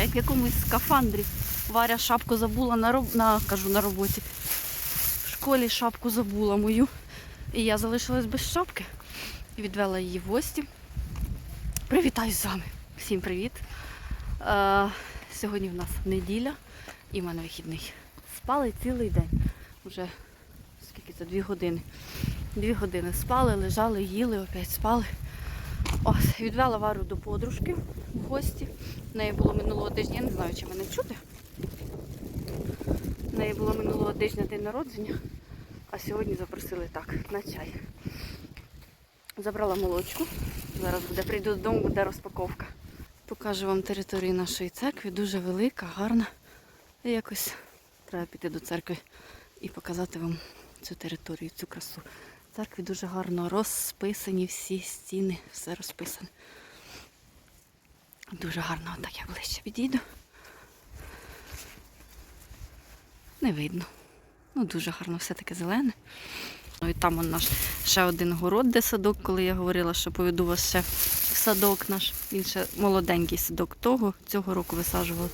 як в якомусь скафандрі. Варя шапку забула на, роб... на, кажу, на роботі. В школі шапку забула мою. І я залишилась без шапки. І відвела її в гості. Привітаюсь з вами. Всім привіт. Е, сьогодні в нас неділя і в мене вихідний. Спали цілий день. Уже скільки це? Дві години. Дві години спали, лежали, їли, опять спали. Ось, відвела Варю до подружки в гості. В неї було минулого тижня, я не знаю, чи мене чути. В неї було минулого тижня день народження, а сьогодні запросили так, на чай. Забрала молочку. Зараз буде, прийду додому, буде розпаковка. Покажу вам територію нашої церкви. Дуже велика, гарна. І якось треба піти до церкви і показати вам цю територію, цю красу. Церкві дуже гарно розписані всі стіни, все розписане. Дуже гарно, отак я ближче підійду. Не видно. Ну, дуже гарно, все таке зелене. Ну і там он наш ще один город, де садок, коли я говорила, що поведу вас ще в садок наш. Він ще молоденький садок того, цього року висаджували.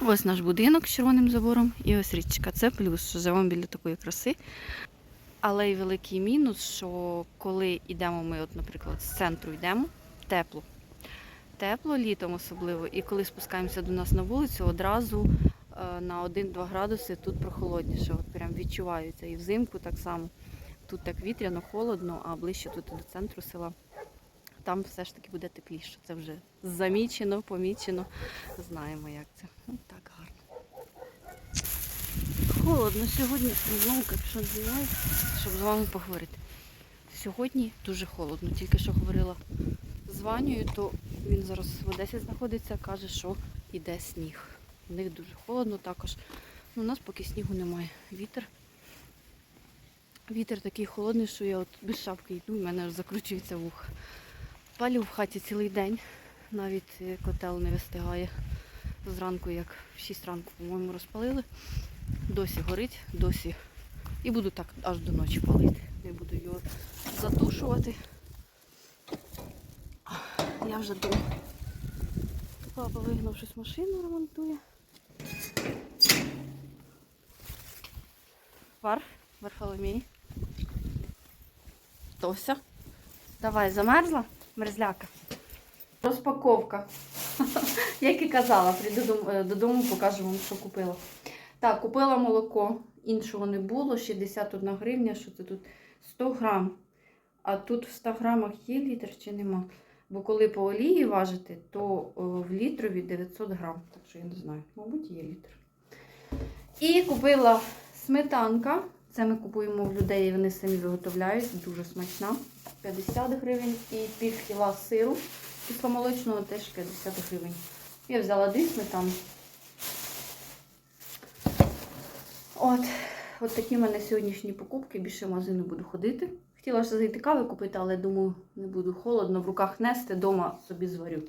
Ось наш будинок з червоним забором і ось річка. Це плюс, що живемо біля такої краси. Але й великий мінус, що коли йдемо ми, от, наприклад, з центру йдемо, тепло. Тепло літом особливо, і коли спускаємося до нас на вулицю, одразу е, на 1-2 градуси тут прохолодніше. От прям відчувається. І взимку так само. Тут так вітряно, холодно, а ближче тут до центру села. Там все ж таки буде тепліше. Це вже замічено, помічено. Знаємо, як це. Ну, так гарно. Холодно сьогодні. Знову капюшон знімаю, щоб з вами поговорити. Сьогодні дуже холодно. Тільки що говорила з Ванею, то він зараз в Одесі знаходиться, каже, що йде сніг. У них дуже холодно також. Ну, у нас поки снігу немає. Вітер. Вітер такий холодний, що я от без шапки йду, і в мене закручується вуха. Палю в хаті цілий день. Навіть е, котел не вистигає. Зранку, як в 6 ранку, по-моєму, розпалили. Досі горить, досі. І буду так аж до ночі палити. Не буду його затушувати. Я вже вдома. Папа вигнав щось машину ремонтує. Варф, Варфоломій. Тося. Давай, замерзла? Мерзляка. Розпаковка. Як і казала, прийду е, додому, покажу вам, що купила. Так, купила молоко. Іншого не було. 61 гривня, що це тут 100 грам. А тут в 100 грамах є літр чи нема? Бо коли по олії важити, то в літрові 900 грам. Так що я не знаю, мабуть, є літр. І купила сметанка. Це ми купуємо в людей, вони самі виготовляють. Дуже смачна. 50 гривень. І пів кіла сиру кисломолочного теж 50 гривень. Я взяла дві сметани. От, от такі в мене сьогоднішні покупки. Більше в магазин буду ходити. Хотіла ще зайти кави купити, але думаю, не буду холодно в руках нести, дома собі зварю.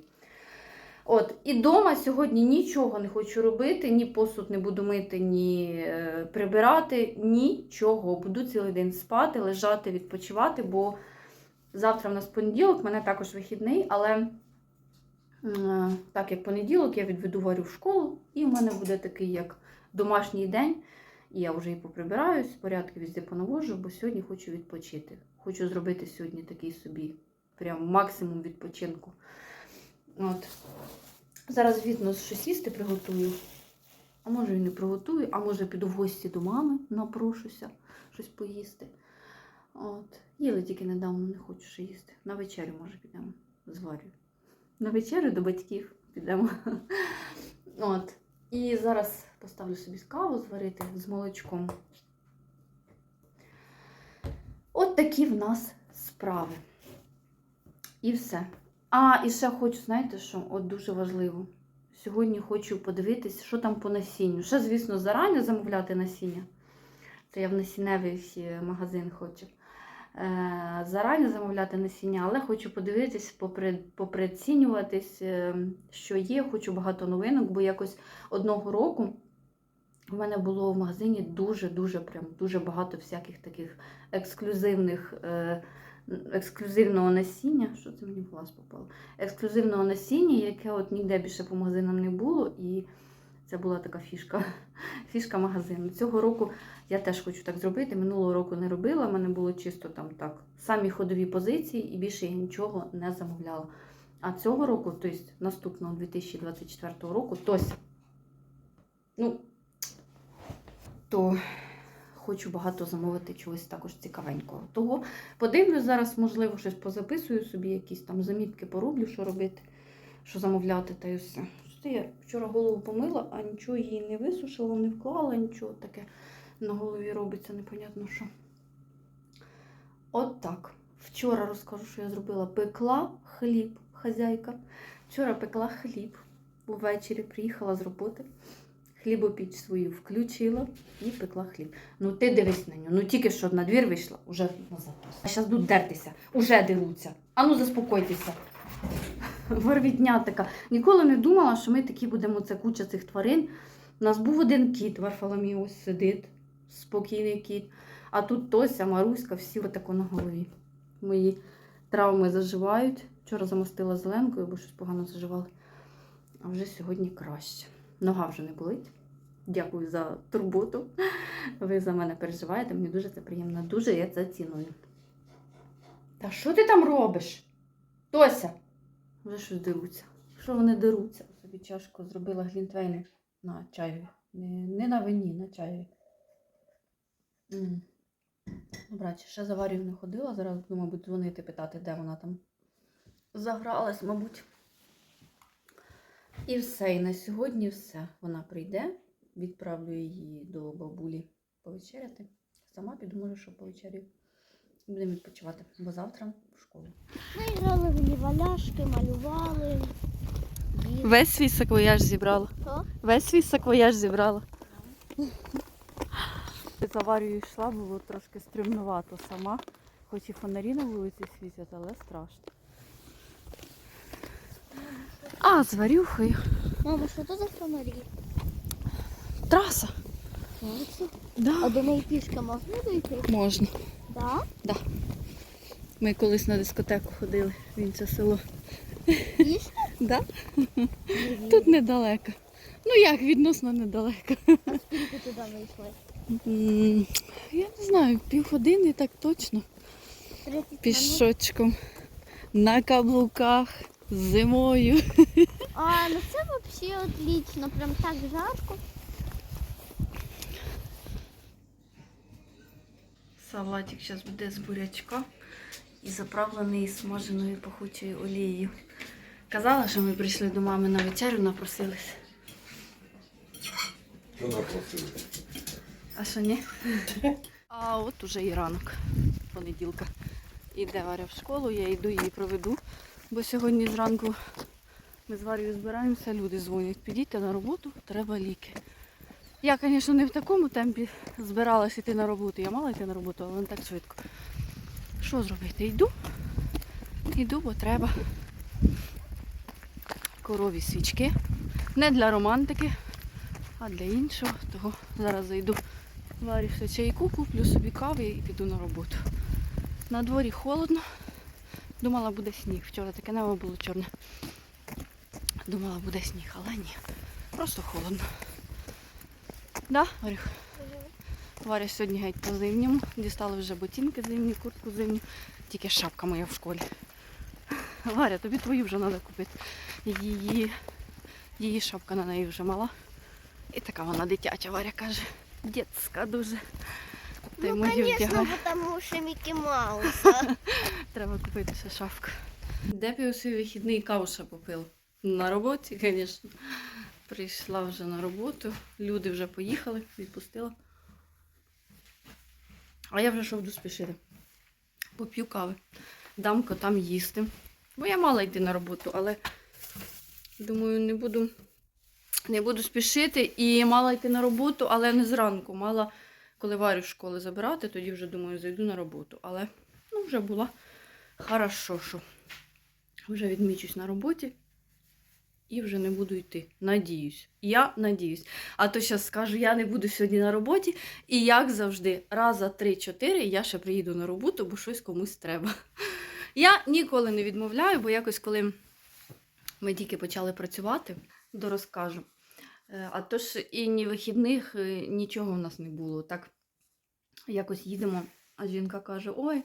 От, і дома сьогодні нічого не хочу робити, ні посуд не буду мити, ні е, прибирати, нічого. Буду цілий день спати, лежати, відпочивати, бо завтра в нас понеділок, в мене також вихідний, але е, так як понеділок, я відведу Варю в школу, і в мене буде такий як домашній день. І я вже і поприбираюсь, порядки везде понавожу, бо сьогодні хочу відпочити. Хочу зробити сьогодні такий собі прям максимум відпочинку. От. Зараз, звісно, щось їсти приготую. А може і не приготую, а може піду в гості до мами, напрошуся щось поїсти. От. Їли тільки недавно, не хочу ще їсти. На вечерю, може, підемо зварю. На вечерю до батьків підемо. От. І зараз поставлю собі каву зварити з молочком. От такі в нас справи. І все. А, і ще хочу, знаєте що? От дуже важливо. Сьогодні хочу подивитись, що там по насінню. Ще, звісно, зарані замовляти насіння. Це я в насінневий магазин хочу. Е, зарані замовляти насіння, але хочу подивитись, попри, поприцінюватись, е, що є. Хочу багато новинок, бо якось одного року в мене було в магазині дуже-дуже прям дуже багато всяких таких ексклюзивних е, ексклюзивного насіння. Що це мені в глаз попало? Ексклюзивного насіння, яке от ніде більше по магазинам не було. І це була така фішка, фішка магазину. Цього року я теж хочу так зробити. Минулого року не робила, в мене було чисто там так. Самі ходові позиції, і більше я нічого не замовляла. А цього року, тобто наступного 2024 року, тось, ну, то хочу багато замовити чогось також цікавенького. Того подивлюсь зараз, можливо, щось позаписую собі, якісь там замітки пороблю, що робити, що замовляти, та й. Що я вчора голову помила, а нічого її не висушила, не вклала, нічого таке на голові робиться, непонятно що. От так. Вчора розкажу, що я зробила. Пекла хліб, хазяйка. Вчора пекла хліб. Увечері приїхала з роботи. Хлібопіч свою включила і пекла хліб. Ну ти дивись на нього. Ну тільки що на двір вийшла, уже назад. А зараз будуть дертися, уже деруться. Ану заспокойтеся. Ворвітня така. Ніколи не думала, що ми такі будемо, це куча цих тварин. У нас був один кіт, Варфоломій, ось сидить, спокійний кіт. А тут Тося, Маруська, всі отако на голові. Мої травми заживають. Вчора замостила зеленкою, бо щось погано заживали. А вже сьогодні краще. Нога вже не болить. Дякую за турботу. Ви за мене переживаєте. Мені дуже це приємно. Дуже я це ціную. Та що ти там робиш? Тося? Вже щось деруться. Що вони деруться? Собі чашку зробила глінтвейни на чаю. Не, на вині, на чаю. М. Добре, ще за Варію не ходила. Зараз буду, мабуть, дзвонити, питати, де вона там загралась, мабуть. І все. І на сьогодні все. Вона прийде, відправлю її до бабулі повечеряти. Сама піду, може, що повечерю. Будемо відпочивати, бо завтра в школу. Ми грали в ліваляшки, малювали. їли. Весь свій саквояж зібрала. Що? Весь свій саквояж зібрала. За Варію йшла, було трошки стрімнувато сама. Хоч і фонарі на вулиці світять, але страшно. А, з Варюхою. Мама, що це за фонарі? Траса. Да. А до неї пішки можна дойти? Можна. Да? Ми колись на дискотеку ходили в інше село. Пішки? Да? Тут недалеко. Ну як, відносно недалеко. Скільки туди вийшли? М, Я не знаю, півгодини так точно. 30 минут. Пішочком. На каблуках. Зимою. А, ну це взагалі отлично. Прям так жарко. Салатик зараз буде з бурячка і заправлений смаженою пахучою олією. Казала, що ми прийшли до мами на вечерю, напросились. Що напросили? А що ні? А от уже і ранок, понеділка. Іде Варя в школу, я йду її проведу, бо сьогодні зранку ми з Варією збираємося, люди дзвонять, підійте на роботу, треба ліки. Я, звісно, не в такому темпі збиралась йти на роботу. Я мала йти на роботу, але не так швидко. Що зробити? Йду. Йду, бо треба. Корові свічки. Не для романтики, а для іншого. Того зараз зайду варю все чайку, куплю собі кави і піду на роботу. На дворі холодно. Думала, буде сніг. Вчора таке небо було чорне. Думала, буде сніг, але ні. Просто холодно. Да, Варюх? Варя сьогодні геть по зимньому. Дістали вже ботинки зимні, куртку зимню. Тільки шапка моя в школі. Варя, тобі твою вже треба купити. Її, її шапка на неї вже мала. І така вона дитяча, Варя каже. Дітська дуже. Й Ну, звісно, тому що Мікі Мауса. Треба купити ще шапку. Де б я у свій вихідний каву ще попила? На роботі, звісно. Прийшла вже на роботу, люди вже поїхали, відпустила. А я вже що буду спішити. Поп'ю кави. Дам котам їсти. Бо я мала йти на роботу, але думаю, не буду, не буду спішити. І мала йти на роботу, але не зранку. Мала, коли варю з школи забирати, тоді вже думаю, зайду на роботу. Але ну, вже була хорошо, що вже відмічусь на роботі і вже не буду йти. Надіюсь. Я надіюсь. А то зараз скажу, я не буду сьогодні на роботі. І як завжди, раз за 3-4 я ще приїду на роботу, бо щось комусь треба. Я ніколи не відмовляю, бо якось коли ми тільки почали працювати, дорозкажу. Е, А то ж і ні вихідних, е, нічого в нас не було. Так якось їдемо, а жінка каже: Ой,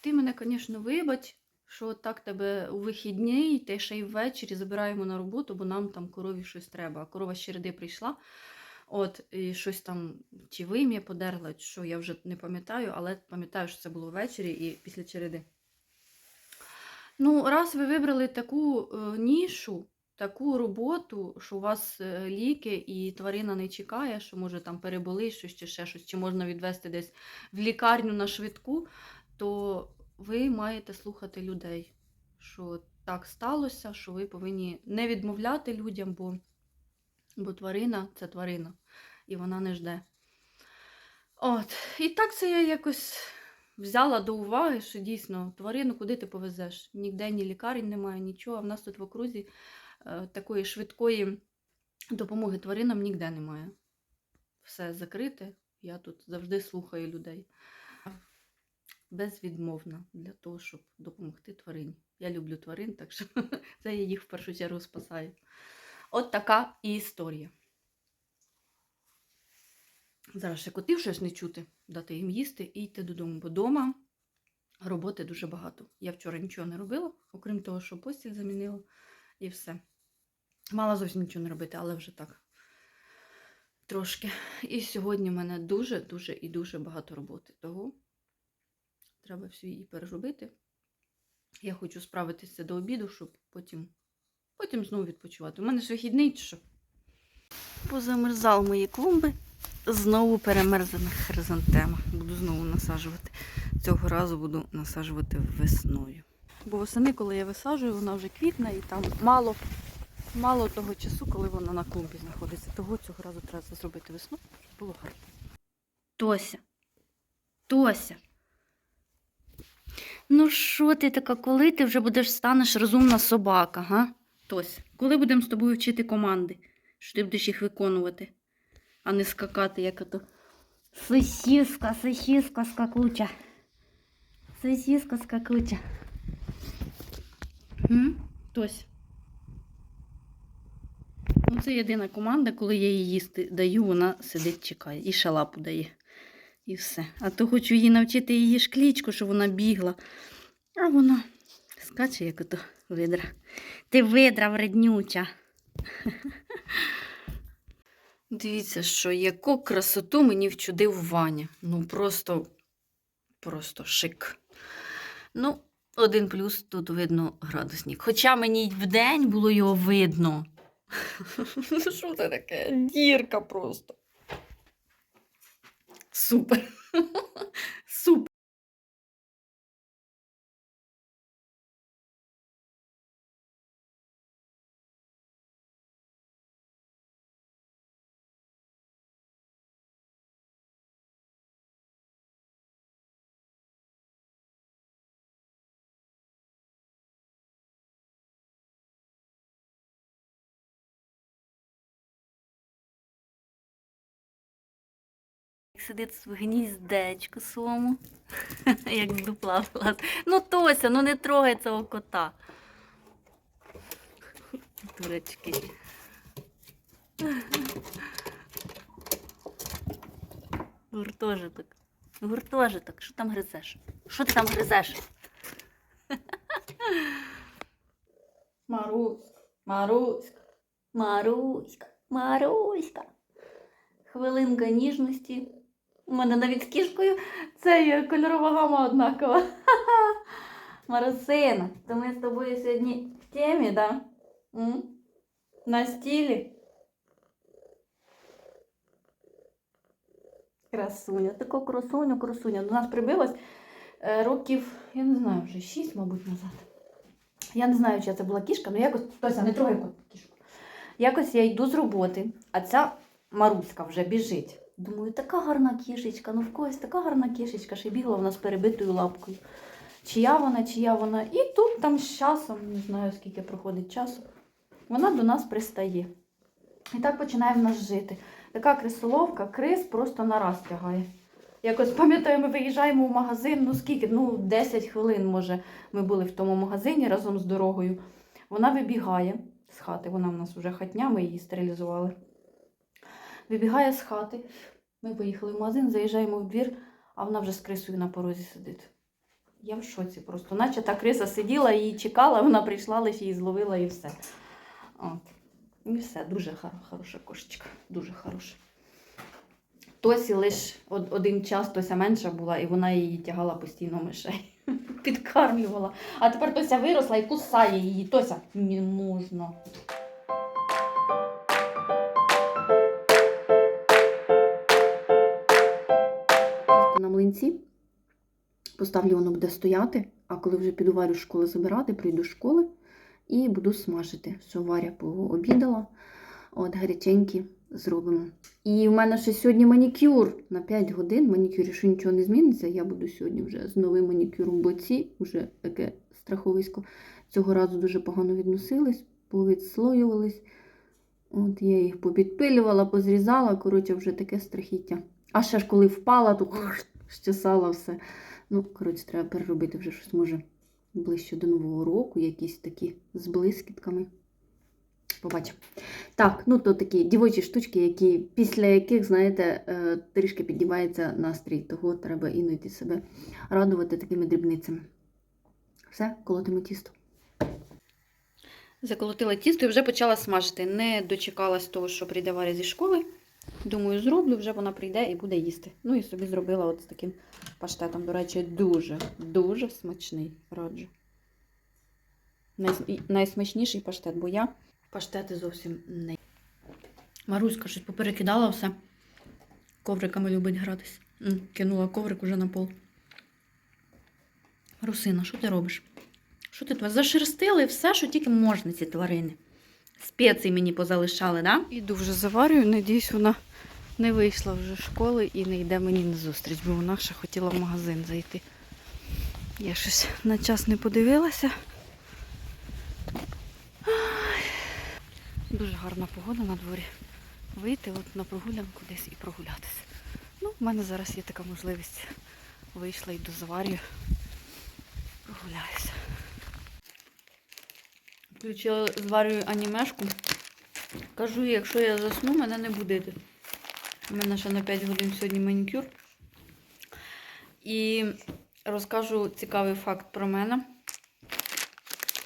ти мене, звісно, вибач, що так тебе у вихідні, ти ще й ввечері забираємо на роботу, бо нам там корові щось треба. А корова з череди прийшла. От, і щось там чи вим'я подерла, що я вже не пам'ятаю, але пам'ятаю, що це було ввечері і після череди. Ну, раз ви вибрали таку е, нішу, таку роботу, що у вас е, ліки і тварина не чекає, що може там переболи чи ще щось, чи можна відвести десь в лікарню на швидку, то ви маєте слухати людей, що так сталося, що ви повинні не відмовляти людям, бо, бо тварина це тварина, і вона не жде. От, і так це я якось взяла до уваги, що дійсно тварину куди ти повезеш? Ніде ні лікарень немає, нічого. А в нас тут в окрузі е, такої швидкої допомоги тваринам ніде немає. Все закрите. Я тут завжди слухаю людей. Безвідмовна для того, щоб допомогти тварині. Я люблю тварин, так що це я їх в першу чергу спасаю. От така і історія. Зараз ще котів щось не чути, дати їм їсти і йти додому, бо вдома роботи дуже багато. Я вчора нічого не робила, окрім того, що постіль замінила і все. Мала зовсім нічого не робити, але вже так. Трошки. І сьогодні в мене дуже-дуже і дуже багато роботи. Того треба всю її переробити. Я хочу справитися до обіду, щоб потім, потім знову відпочивати. У мене ж вихідний чи що. Позамерзали мої клумби. Знову перемерзаних хризантема. Буду знову насаджувати. Цього разу буду насаджувати весною. Бо восени, коли я висаджую, вона вже квітне і там мало, мало того часу, коли вона на клумбі знаходиться. Того цього разу треба зробити весною, щоб було гарно. Тося. Тося. Ну що ти така, коли ти вже будеш станеш розумна собака, га? Тося, коли будемо з тобою вчити команди, що ти будеш їх виконувати? а не скакати, як ото. Сосіска, сосіска скакуча. Сосіска скакуча. М? Тось. Ну, це єдина команда, коли я їй їсти даю, вона сидить, чекає. І шалапу дає. І все. А то хочу її навчити її шклічку, щоб вона бігла. А вона скаче, як ото видра. Ти видра вреднюча. Дивіться, що яку красоту мені вчудив Ваня. Ну, просто, просто шик. Ну, один плюс тут видно градусник. Хоча мені й вдень було його видно. Ну, Що це таке? Дірка просто. Super. Сидить в гніздечку своєму, як дупла влазить. Ну, Тося, ну не трогай цього кота. Дурачки. Гуртожиток. Гуртожиток. Що там гризеш? Що ти там гризеш? Маруська, Маруська, Маруська, Маруська. Хвилинка ніжності. У мене навіть з кішкою це кольорова гама однакова. Марусина, то ми з тобою сьогодні в темі, да? М? На стілі. Красуня, таку красуню, красуня. До нас прибилась е, років, я не знаю, вже 6, мабуть, назад. Я не знаю, чи це була кішка, але якось. Тося, не трогай кішку. Якось я йду з роботи, а ця Маруська вже біжить. Думаю, така гарна кішечка, ну в когось така гарна кішечка, ще бігла вона з перебитою лапкою. Чия вона, чия вона. І тут там з часом, не знаю скільки проходить часу. вона до нас пристає. І так починає в нас жити. Така крисоловка, крис просто на раз тягає. Якось пам'ятаю, ми виїжджаємо в магазин, ну скільки, ну 10 хвилин, може, ми були в тому магазині разом з дорогою. Вона вибігає з хати, вона в нас вже хатня, ми її стерилізували. Вибігає з хати. Ми поїхали в магазин, заїжджаємо в двір, а вона вже з крисою на порозі сидить. Я в шоці просто. Наче та криса сиділа, її чекала, вона прийшла, лише її зловила і все. От. І все, дуже хороша кошечка, дуже хороша. Тосі лише один час Тося менша була, і вона її тягала постійно мишей. Підкармлювала. А тепер Тося виросла і кусає її. Тося не можна. Млинці. Поставлю, воно буде стояти, а коли вже піду Варю школи забирати, прийду з школи і буду смажити. Що Варя пообідала. От гаряченькі зробимо. І в мене ще сьогодні манікюр на 5 годин. Манікюр, якщо нічого не зміниться, я буду сьогодні вже з новим манікюром, бо ці вже таке страховисько. Цього разу дуже погано відносились, повідслоювались. От я їх попідпилювала, позрізала. Коротше, вже таке страхіття. А ще ж коли впала, то щесала все. Ну, коротше, треба переробити вже щось може ближче до Нового року, якісь такі з блискітками. Побачимо. Так, ну то такі дівочі штучки, які, після яких, знаєте, е, трішки піднімається настрій. Того треба іноді себе радувати такими дрібницями. Все, колотимо тісто. Заколотила тісто і вже почала смажити. Не дочекалась того, що прийде Варя зі школи. Думаю, зроблю, вже вона прийде і буде їсти. Ну і собі зробила от з таким паштетом. До речі, дуже, дуже смачний. Раджу. Найсмачніший паштет, бо я паштети зовсім не. Маруська щось поперекидала все. Ковриками любить гратись. Кинула коврик уже на пол. Русина, що ти робиш? Що ти тут? Зашерстили все, що тільки можна, ці тварини. Спеції мені позалишали, да? Іду вже заварюю, надіюсь, вона не вийшла вже з школи і не йде мені на зустріч, бо вона ще хотіла в магазин зайти. Я щось на час не подивилася. Дуже гарна погода на дворі. Вийти от на прогулянку десь і прогулятися. Ну, в мене зараз є така можливість. Вийшла йду заварю. Прогуляюся. Включила зварюю анімешку. Кажу, якщо я засну, мене не будити. У мене ще на 5 годин сьогодні манікюр. І розкажу цікавий факт про мене.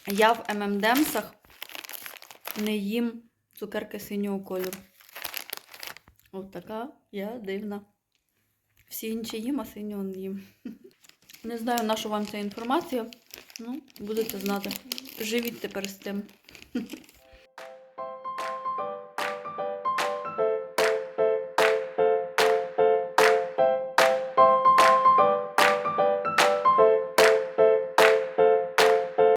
Я в ММДемсах не їм цукерки синього кольору. От така я дивна. Всі інші їм, а синього не їм. Не знаю, на що вам ця інформація. Ну, будете знати. Живіть тепер з тим.